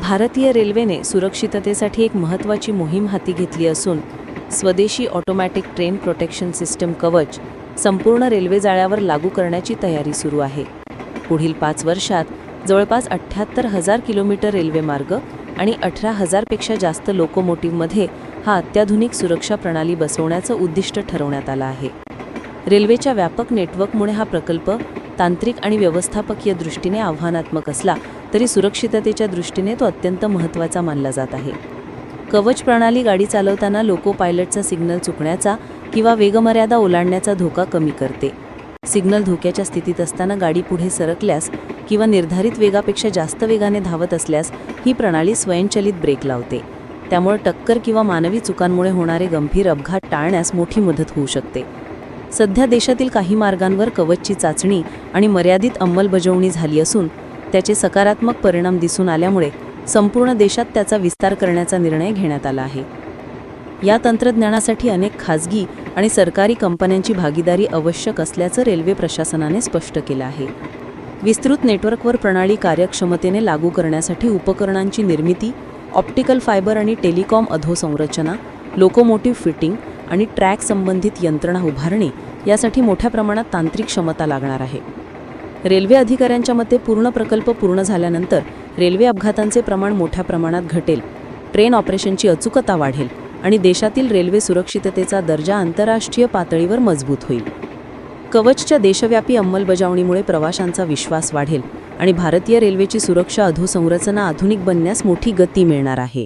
भारतीय रेल्वेने सुरक्षिततेसाठी एक महत्त्वाची मोहीम हाती घेतली असून स्वदेशी ऑटोमॅटिक ट्रेन प्रोटेक्शन सिस्टम कवच संपूर्ण रेल्वे जाळ्यावर लागू करण्याची तयारी सुरू आहे. पुढील पाच वर्षात जवळपास अठ्ठ्याहत्तर हजार किलोमीटर रेल्वेमार्ग आणि अठरा हजारपेक्षा जास्त लोकोमोटिव्हमध्ये हा अत्याधुनिक सुरक्षा प्रणाली बसवण्याचं उद्दिष्ट ठरवण्यात आलं आहे. रेल्वेच्या व्यापक नेटवर्कमुळे हा प्रकल्प तांत्रिक आणि व्यवस्थापकीय दृष्टीने आव्हानात्मक असला तरी सुरक्षिततेच्या दृष्टीने तो अत्यंत महत्त्वाचा मानला जात आहे. कवच प्रणाली गाडी चालवताना लोको पायलटचा सिग्नल चुकण्याचा किंवा वेगमर्यादा ओलांडण्याचा धोका कमी करते. सिग्नल धोक्याच्या स्थितीत असताना गाडी पुढे सरकल्यास किंवा निर्धारित वेगापेक्षा जास्त वेगाने धावत असल्यास ही प्रणाली स्वयंचलित ब्रेक लावते. त्यामुळे टक्कर किंवा मानवी चुकांमुळे होणारे गंभीर अपघात टाळण्यास मोठी मदत होऊ शकते. सध्या देशातील काही मार्गांवर कवचची चाचणी आणि मर्यादित अंमलबजावणी झाली असून त्याचे सकारात्मक परिणाम दिसून आल्यामुळे संपूर्ण देशात त्याचा विस्तार करण्याचा निर्णय घेण्यात आला आहे. या तंत्रज्ञानासाठी अनेक खाजगी आणि सरकारी कंपन्यांची भागीदारी आवश्यक असल्याचं रेल्वे प्रशासनाने स्पष्ट केलं आहे. विस्तृत नेटवर्कवर प्रणाली कार्यक्षमतेने लागू करण्यासाठी उपकरणांची निर्मिती ऑप्टिकल फायबर आणि टेलिकॉम अधोसंरचना लोकोमोटिव्ह फिटिंग आणि ट्रॅक संबंधित यंत्रणा उभारणे यासाठी मोठ्या प्रमाणात तांत्रिक क्षमता लागणार आहे. रेल्वे अधिकाऱ्यांच्या मते पूर्ण प्रकल्प पूर्ण झाल्यानंतर रेल्वे अपघातांचे प्रमाण मोठ्या प्रमाणात घटेल. ट्रेन ऑपरेशनची अचूकता वाढेल आणि देशातील रेल्वे सुरक्षिततेचा दर्जा आंतरराष्ट्रीय पातळीवर मजबूत होईल. कवचच्या देशव्यापी अंमलबजावणीमुळे प्रवाशांचा विश्वास वाढेल आणि भारतीय रेल्वेची सुरक्षा अधोसंरचना आधुनिक बनण्यास मोठी गती मिळणार आहे.